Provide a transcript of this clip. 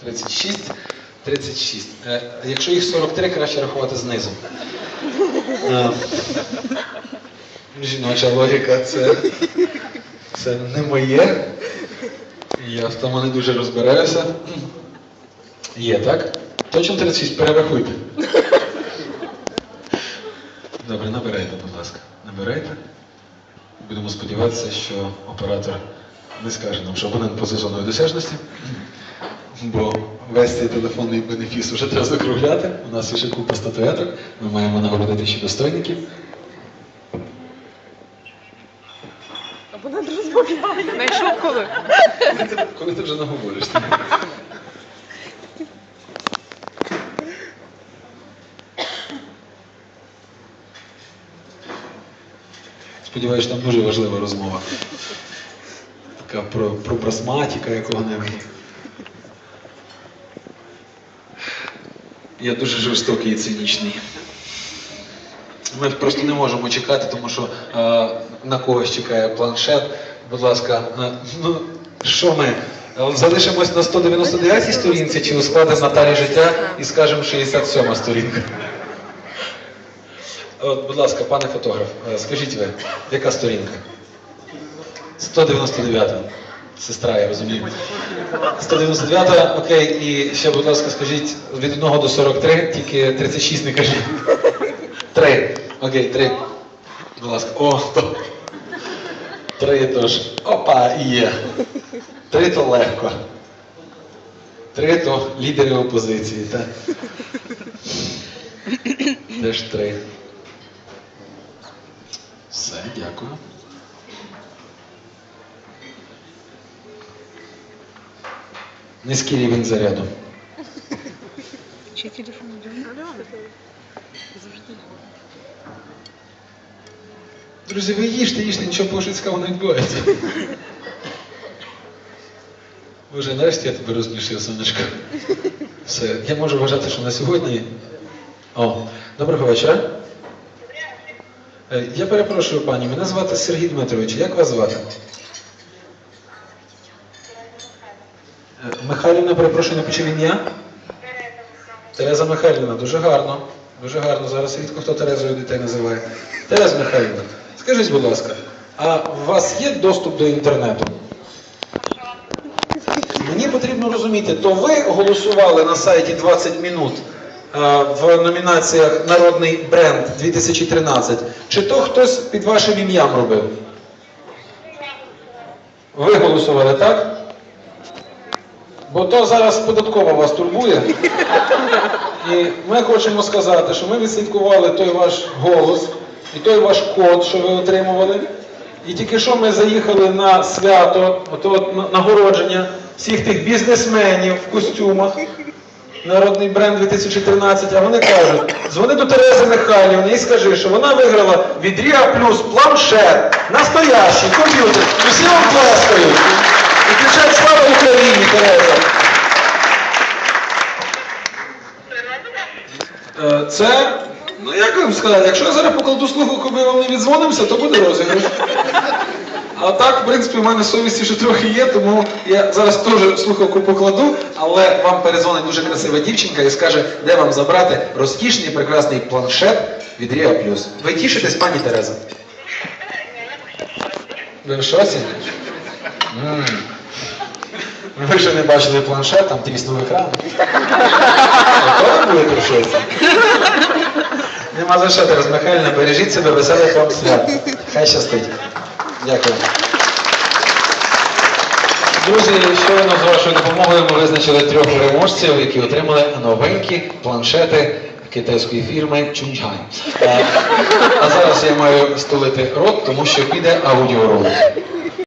36, 36. Е, якщо їх 43, краще рахувати знизу. Е, жіноча логіка це, це не моє. Я в тому не дуже розбираюся. Є, так? Точно 36, перерахуйте. Добре, набирайте, будь ласка. Набирайте. Будемо сподіватися, що оператор не скаже нам, що абонент поза зоною досяжності. Бо весь цей телефонний бенефіс вже треба закругляти. У нас є ще купа статуеток. Ми маємо нагородити ще достойників. Або не розмовляє. Знайшов коли? Коли ти вже наговориш? Сподіваюсь, там дуже важлива розмова. Така про, про прасматіка якого-небудь. Я дуже жорстокий і цинічний. Ми просто не можемо чекати, тому що е, на когось чекає планшет. Будь ласка, е, ну що ми? е, Залишимось на 199 сторінці чи ускладимо Наталі життя і скажемо 67 сторінка. От, будь ласка, пане фотограф, е, скажіть ви, яка сторінка? 199. Сестра, я розумію. 199, окей, і ще, будь ласка, скажіть від 1 до 43, тільки 36 не кажіть. Три. Окей, три. Будь ласка. О, то. Три тож. Опа, є. Три то легко. Три то лідери опозиції, так. Де ж три? Все, дякую. Низький рівень заряду. Чи телефон Друзі, ви їжте, їжте, нічого пошицького не відбувається. Боже, нарешті я тебе розмішив, сонечко. Все, я можу вважати, що на сьогодні. О, доброго вечора. Е, Я перепрошую пані, мене звати Сергій Дмитрович. Як вас звати? Михайлівна, перепрошую, не почув ім'я? Тереза Михайлівна, дуже гарно. Дуже гарно. Зараз рідко хто Терезою дітей називає. Тереза Михайлівна, скажіть, будь ласка, а у вас є доступ до інтернету? Мені потрібно розуміти, то ви голосували на сайті 20 минут в номінаціях Народний бренд 2013, чи то хтось під вашим ім'ям робив? Ви голосували, так? Бо то зараз податкова вас турбує. І ми хочемо сказати, що ми відслідкували той ваш голос і той ваш код, що ви отримували. І тільки що ми заїхали на свято, ото нагородження всіх тих бізнесменів в костюмах. Народний бренд 2013, а вони кажуть, дзвони до Терези Михайлівни і скажи, що вона виграла від Ріа Плюс планшет, настоящий комп'ютер. І всі вам плескають. І кричать слава Україні, Тереза. Е, Це, ну як вам сказати, якщо я зараз покладу слухавку, ми вам не віддзвонимося, то буде розіграш. А так, в принципі, в мене совісті ще трохи є, тому я зараз теж слухавку покладу, але вам перезвонить дуже красива дівчинка і скаже, де вам забрати розкішний прекрасний планшет від Ріа Плюс. Ви тішитесь, пані Тереза? Ви в. Ви ще не бачили планшет, там тріснув екран. В шоці. Нема за що, Тереза Михайлівна, бережіть себе, веселих вам свят. Хай щастить. Дякую. Друзі, щойно з вашою допомогою ми визначили трьох переможців, які отримали новенькі планшети китайської фірми Чунчгай. А, а зараз я маю стулити рот, тому що піде аудіоролик.